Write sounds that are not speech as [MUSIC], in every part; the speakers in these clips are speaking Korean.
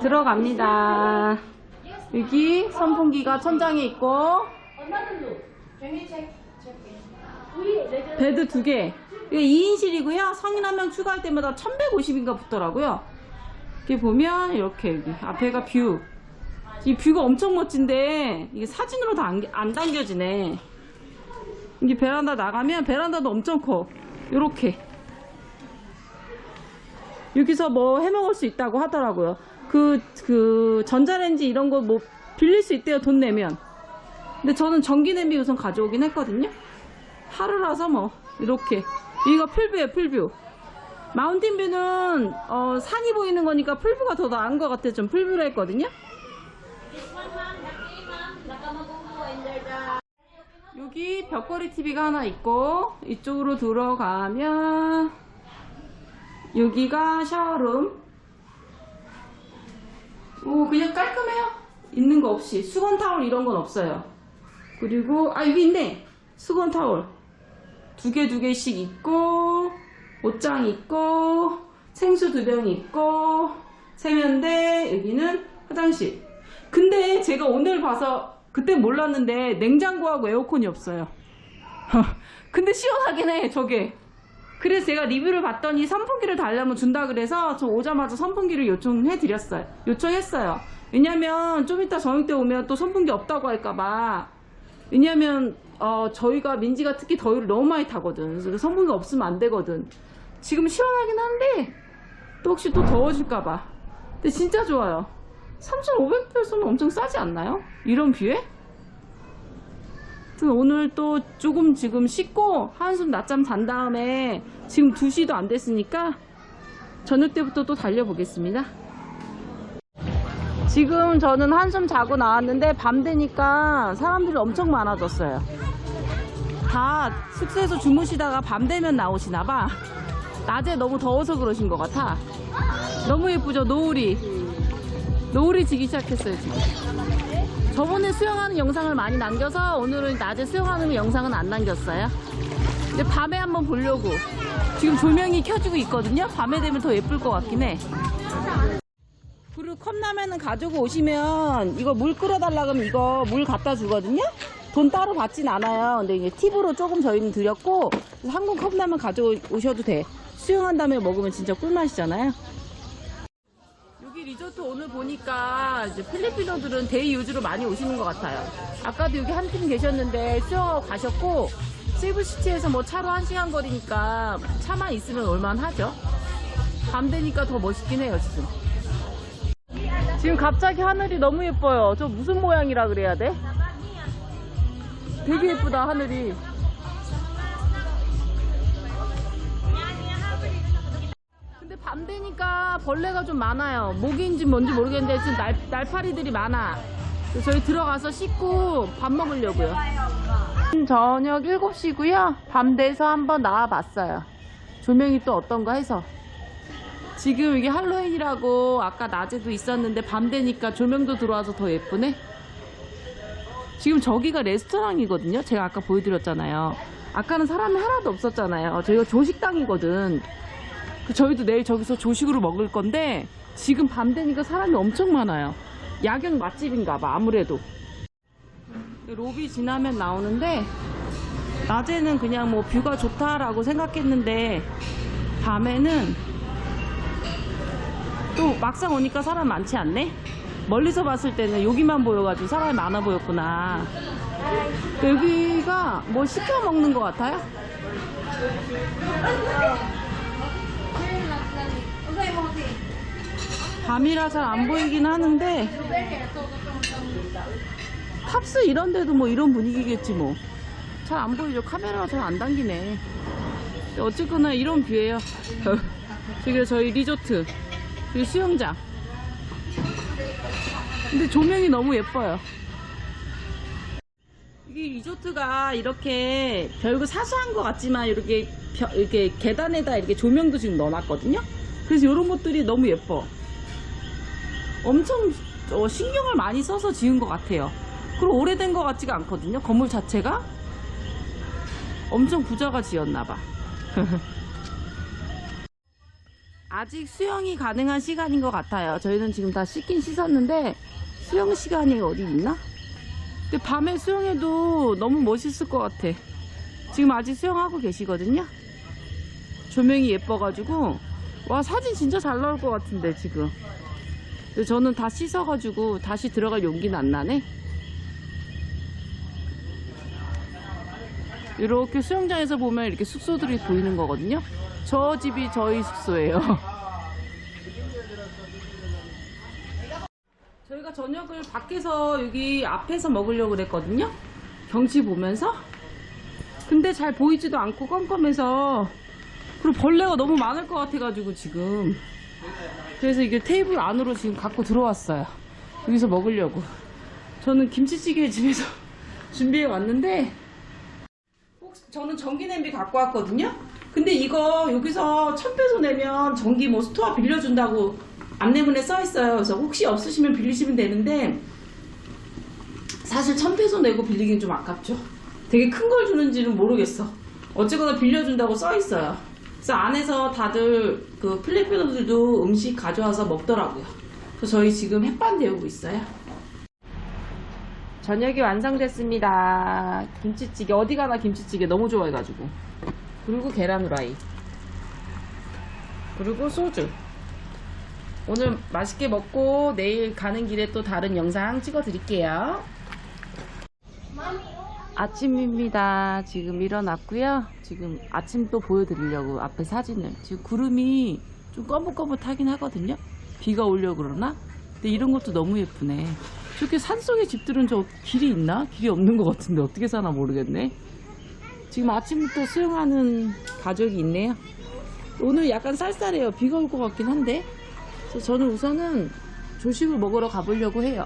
들어갑니다. 여기 선풍기가 천장에 있고 베드 두 개. 이게 2인실이고요. 성인 한 명 추가할 때마다 1150인가 붙더라고요. 이렇게 보면 이렇게 여기 앞에가 뷰. 이 뷰가 엄청 멋진데 이게 사진으로 다 안 당겨지네. 이게 베란다 나가면 베란다도 엄청 커. 요렇게. 여기서 뭐 해먹을 수 있다고 하더라고요. 그, 그, 전자레인지 이런 거 뭐 빌릴 수 있대요, 돈 내면. 근데 저는 전기 냄비 우선 가져오긴 했거든요. 하루라서 뭐, 이렇게. 여기가 풀뷰예요, 풀뷰. 마운틴뷰는, 어, 산이 보이는 거니까 풀뷰가 더 나은 것 같아요. 좀 풀뷰로 했거든요. 여기 벽걸이 TV가 하나 있고, 이쪽으로 들어가면, 여기가 샤워룸. 오, 그냥 깔끔해요. 있는 거 없이. 수건 타올 이런 건 없어요. 그리고, 아, 여기 있네. 수건 타올. 두 개, 두 개씩 있고, 옷장 있고, 생수 두 병 있고, 세면대, 여기는 화장실. 근데 제가 오늘 봐서, 그때 몰랐는데, 냉장고하고 에어컨이 없어요. [LAUGHS] 근데 시원하긴 해, 저게. 그래서 제가 리뷰를 봤더니 선풍기를 달라면 준다 그래서 저 오자마자 선풍기를 요청해 드렸어요. 요청했어요. 왜냐면 좀 이따 저녁 때 오면 또 선풍기 없다고 할까봐. 왜냐면 어, 저희가 민지가 특히 더위를 너무 많이 타거든. 그래서 선풍기가 없으면 안 되거든. 지금 시원하긴 한데 또 혹시 또 더워질까봐. 근데 진짜 좋아요. 3,500페소는 엄청 싸지 않나요? 이런 뷰에? 오늘 또 조금 지금 씻고 한숨 낮잠 잔 다음에 지금 2시도 안 됐으니까 저녁 때부터 또 달려보겠습니다. 지금 저는 한숨 자고 나왔는데 밤 되니까 사람들이 엄청 많아졌어요. 다 숙소에서 주무시다가 밤 되면 나오시나 봐. 낮에 너무 더워서 그러신 것 같아. 너무 예쁘죠? 노을이. 노을이 지기 시작했어요, 지금. 저번에 수영하는 영상을 많이 남겨서 오늘은 낮에 수영하는 영상은 안 남겼어요. 근데 밤에 한번 보려고. 지금 조명이 켜지고 있거든요. 밤에 되면 더 예쁠 것 같긴 해. 그리고 컵라면은 가지고 오시면 이거 물 끓여달라 그러면 이거 물 갖다 주거든요. 돈 따로 받진 않아요. 근데 이게 팁으로 조금 저희는 드렸고 한국 컵라면 가져오셔도 돼. 수영한 다음에 먹으면 진짜 꿀맛이잖아요. 리조트 오늘 보니까 이제 필리핀어들은 데이 유즈로 많이 오시는 것 같아요. 아까도 여기 한 팀 계셨는데 수영하고 가셨고 세부시티에서 뭐 차로 한 시간 거리니까 차만 있으면 얼마나 하죠? 밤 되니까 더 멋있긴 해요 지금. 지금 갑자기 하늘이 너무 예뻐요. 저 무슨 모양이라 그래야 돼? 되게 예쁘다 하늘이. 근데 밤 되니까 벌레가 좀 많아요. 모기인지 뭔지 모르겠는데 지금 날, 날파리들이 많아. 그래서 저희 들어가서 씻고 밥 먹으려고요. 저녁 7시고요. 밤 돼서 한번 나와봤어요. 조명이 또 어떤가 해서. 지금 이게 할로윈이라고 아까 낮에도 있었는데 밤 되니까 조명도 들어와서 더 예쁘네. 지금 저기가 레스토랑이거든요. 제가 아까 보여드렸잖아요. 아까는 사람이 하나도 없었잖아요. 저희가 조식당이거든. 그 저희도 내일 저기서 조식으로 먹을 건데 지금 밤 되니까 사람이 엄청 많아요. 야경 맛집인가 봐 아무래도. 로비 지나면 나오는데 낮에는 그냥 뭐 뷰가 좋다라고 생각했는데 밤에는 또 막상 오니까 사람 많지 않네? 멀리서 봤을 때는 여기만 보여가지고 사람이 많아 보였구나. 여기가 뭐 시켜 먹는 것 같아요? 밤이라 잘 안 보이긴 하는데 탑스 이런 데도 뭐 이런 분위기겠지 뭐. 잘 안 보이죠? 카메라가 잘 안 당기네. 어쨌거나 이런 뷰예요. [LAUGHS] 저기 저희 리조트. 그리고 수영장. 근데 조명이 너무 예뻐요. 이게 리조트가 이렇게 별거 사소한 것 같지만 이렇게 벼- 이렇게 계단에다 이렇게 조명도 지금 넣어놨거든요. 그래서 이런 것들이 너무 예뻐. 엄청 어, 신경을 많이 써서 지은 것 같아요. 그리고 오래된 것 같지가 않거든요. 건물 자체가 엄청 부자가 지었나봐. [LAUGHS] 아직 수영이 가능한 시간인 것 같아요. 저희는 지금 다 씻긴 씻었는데 수영 시간이 어디 있나? 근데 밤에 수영해도 너무 멋있을 것 같아. 지금 아직 수영하고 계시거든요. 조명이 예뻐가지고 와 사진 진짜 잘 나올 것 같은데 지금. 근데 저는 다 씻어가지고 다시 들어갈 용기는 안 나네. 이렇게 수영장에서 보면 이렇게 숙소들이 보이는 거거든요. 저 집이 저희 숙소예요. [LAUGHS] 저희가 저녁을 밖에서 여기 앞에서 먹으려고 그랬거든요. 경치 보면서. 근데 잘 보이지도 않고 껌껌해서 그리고 벌레가 너무 많을 것 같아가지고 지금 그래서 이게 테이블 안으로 지금 갖고 들어왔어요. 여기서 먹으려고. 저는 김치찌개 집에서 [LAUGHS] 준비해 왔는데 혹시 저는 전기 냄비 갖고 왔거든요. 근데 이거 여기서 1000페소 내면 전기 뭐 스토어 빌려준다고 안내문에 써 있어요. 그래서 혹시 없으시면 빌리시면 되는데 사실 1000페소 내고 빌리긴 좀 아깝죠. 되게 큰 걸 주는지는 모르겠어. 어쨌거나 빌려준다고 써 있어요. 그래서 안에서 다들 그 필리핀어들도 음식 가져와서 먹더라고요. 그래서 저희 지금 햇반 데우고 있어요. 저녁이 완성됐습니다. 김치찌개 어디 가나 김치찌개 너무 좋아해가지고 그리고 계란 후라이 그리고 소주 오늘 맛있게 먹고 내일 가는 길에 또 다른 영상 찍어 드릴게요. 아침입니다. 지금 일어났고요. 지금 아침 또 보여드리려고 앞에 사진을. 지금 구름이 좀 꺼뭇꺼뭇하긴 하거든요. 비가 오려고 그러나? 근데 이런 것도 너무 예쁘네. 저렇게 산속의 집들은 저 길이 있나? 길이 없는 것 같은데 어떻게 사나 모르겠네. 지금 아침부터 수영하는 가족이 있네요. 오늘 약간 쌀쌀해요. 비가 올 것 같긴 한데. 저는 우선은 조식을 먹으러 가보려고 해요.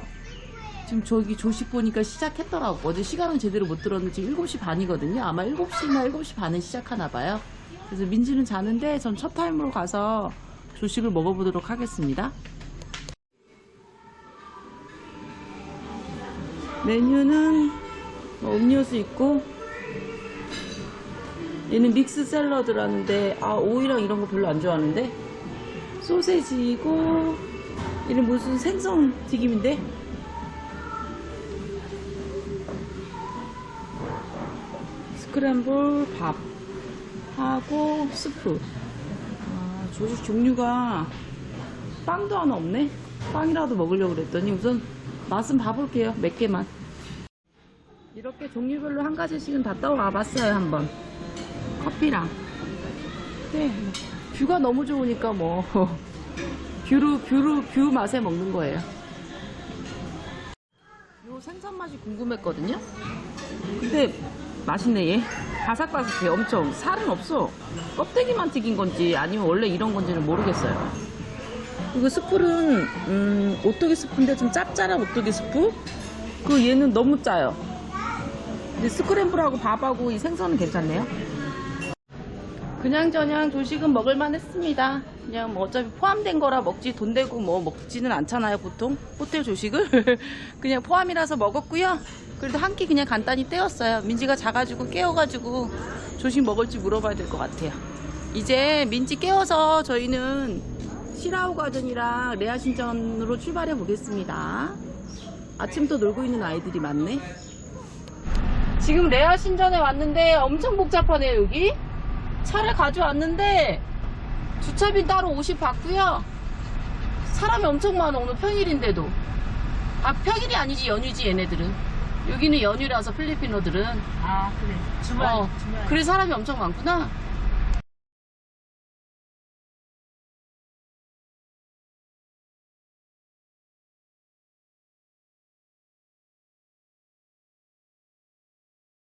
지금 저기 조식 보니까 시작했더라고. 어제 시간은 제대로 못 들었는데 지금 7시 반이거든요. 아마 7시나 7시 반에 시작하나 봐요. 그래서 민지는 자는데 전 첫 타임으로 가서 조식을 먹어보도록 하겠습니다. 메뉴는 뭐 음료수 있고 얘는 믹스 샐러드라는데 아 오이랑 이런 거 별로 안 좋아하는데 소세지이고 얘는 무슨 생선 튀김인데 스크램블 밥 하고 스프. 아, 조식 종류가 빵도 하나 없네? 빵이라도 먹으려고 그랬더니 우선 맛은 봐볼게요 몇 개만. 이렇게 종류별로 한 가지씩은 다 떠와 봤어요 한번. 커피랑. 네, 뭐, 뷰가 너무 좋으니까 뭐. [LAUGHS] 뷰루 뷰루 뷰 맛에 먹는 거예요. 요 생선 맛이 궁금했거든요? 근데 맛있네 얘. 바삭바삭해 엄청. 살은 없어. 껍데기만 튀긴 건지 아니면 원래 이런 건지는 모르겠어요. 이거 스프는 음, 오뚜기 스프인데 좀 짭짤한 오뚜기 스프? 그 얘는 너무 짜요. 근데 스크램블하고 밥하고 이 생선은 괜찮네요. 그냥 저냥 조식은 먹을만 했습니다 그냥 뭐 어차피 포함된 거라 먹지 돈 내고 뭐 먹지는 않잖아요 보통. 호텔 조식을. [LAUGHS] 그냥 포함이라서 먹었고요. 그래도 한 끼 그냥 간단히 때웠어요. 민지가 자가지고 깨워가지고 조식 먹을지 물어봐야 될 것 같아요. 이제 민지 깨워서 저희는 시라우 가든이랑 레아 신전으로 출발해 보겠습니다. 아침부터 놀고 있는 아이들이 많네. 지금 레아 신전에 왔는데 엄청 복잡하네요 여기. 차를 가져왔는데 주차비 따로 50 받고요. 사람이 엄청 많아 오늘 평일인데도. 아 평일이 아니지 연휴지 얘네들은. 여기는 연휴라서 필리핀어들은. 아 그래 주말 어, 주말 그래 사람이 엄청 많구나.